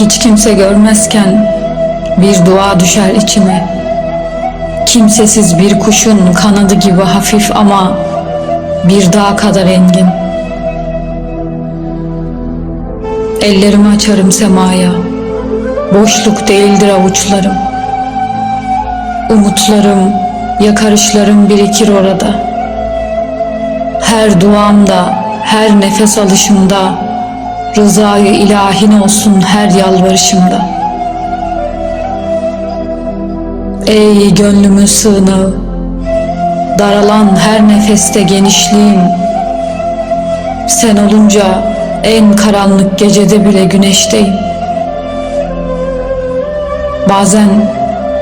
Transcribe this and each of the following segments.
Hiç kimse görmezken bir dua düşer içime. Kimsesiz bir kuşun kanadı gibi hafif ama bir dağ kadar engin. Ellerimi açarım semaya. Boşluk değildir avuçlarım. Umutlarım, yakarışlarım birikir orada. Her duamda, her nefes alışımda, rızayı ilahin olsun her yalvarışımda. Ey gönlümün sığınağı, daralan her nefeste genişliğim, sen olunca en karanlık gecede bile güneşteyim. Bazen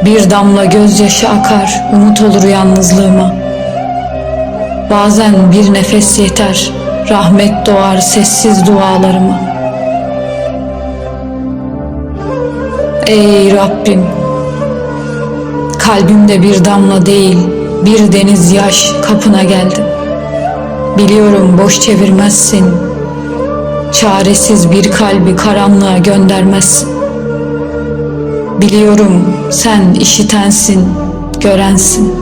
bir damla gözyaşı akar, umut olur yalnızlığıma. Bazen bir nefes yeter, rahmet doğar sessiz dualarıma. Ey Rabbim, kalbimde bir damla değil, bir deniz yaş kapına geldim. Biliyorum boş çevirmezsin, çaresiz bir kalbi karanlığa göndermezsin. Biliyorum sen işitensin, görensin.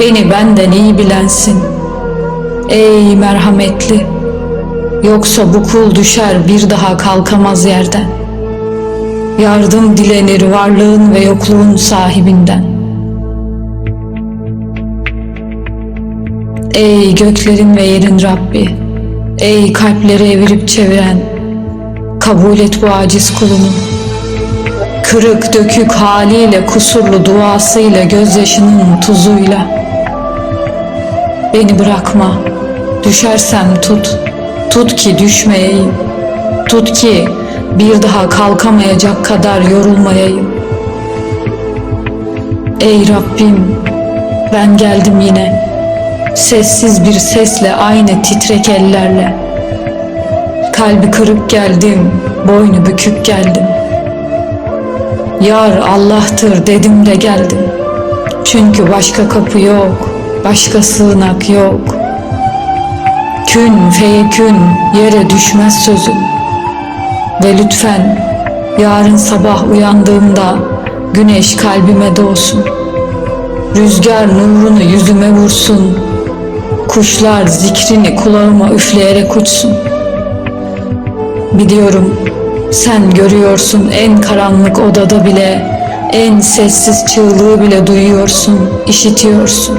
Beni benden iyi bilensin. Ey merhametli, yoksa bu kul düşer bir daha kalkamaz yerden. Yardım dilenir varlığın ve yokluğun sahibinden. Ey göklerin ve yerin Rabbi, ey kalpleri evirip çeviren, kabul et bu aciz kulunu. Kırık dökük haliyle kusurlu duasıyla gözyaşının tuzuyla. Beni bırakma, düşersem tut, tut ki düşmeyeyim, tut ki bir daha kalkamayacak kadar yorulmayayım. Ey Rabbim, ben geldim yine, sessiz bir sesle aynı titrek ellerle. Kalbi kırık geldim, boynu bükük geldim. Yar Allah'tır dedim de geldim. Çünkü başka kapı yok, başka sığınak yok. Kün feyekün yere düşmez sözüm. Ve lütfen yarın sabah uyandığımda güneş kalbime doğsun. Rüzgar nurunu yüzüme vursun. Kuşlar zikrini kulağıma üfleyerek uçsun. Biliyorum sen görüyorsun en karanlık odada bile, en sessiz çığlığı bile duyuyorsun, işitiyorsun.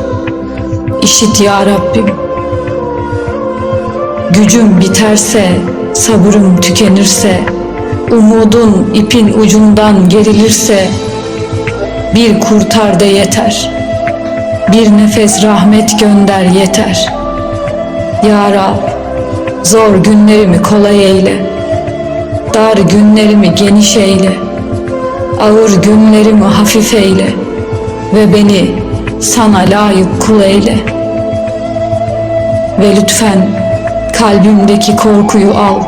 İşit ya Rabbim. Gücüm biterse, sabırım tükenirse, umudun ipin ucundan gerilirse, bir kurtar de yeter. Bir nefes rahmet gönder yeter. Ya Rab, zor günlerimi kolay eyle.'' Dar günlerimi geniş eyle, ağır günlerimi hafif eyle ve beni sana layık kul eyle. Ve lütfen kalbimdeki korkuyu al,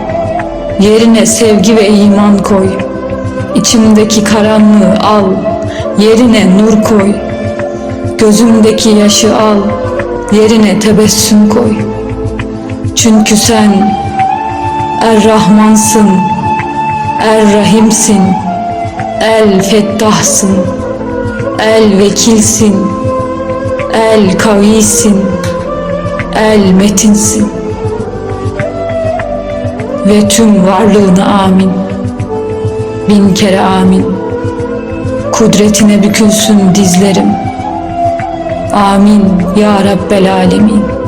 yerine sevgi ve iman koy. İçimdeki karanlığı al, yerine nur koy. Gözümdeki yaşı al, yerine tebessüm koy. Çünkü sen Er-Rahmansın, Er-Rahimsin, El-Fettahsın, El-Vekilsin, El-Kavisin, El-Metinsin. Ve tüm varlığına amin. Bin kere amin. Kudretine bükülsün dizlerim. Amin ya Rabbel Alemin.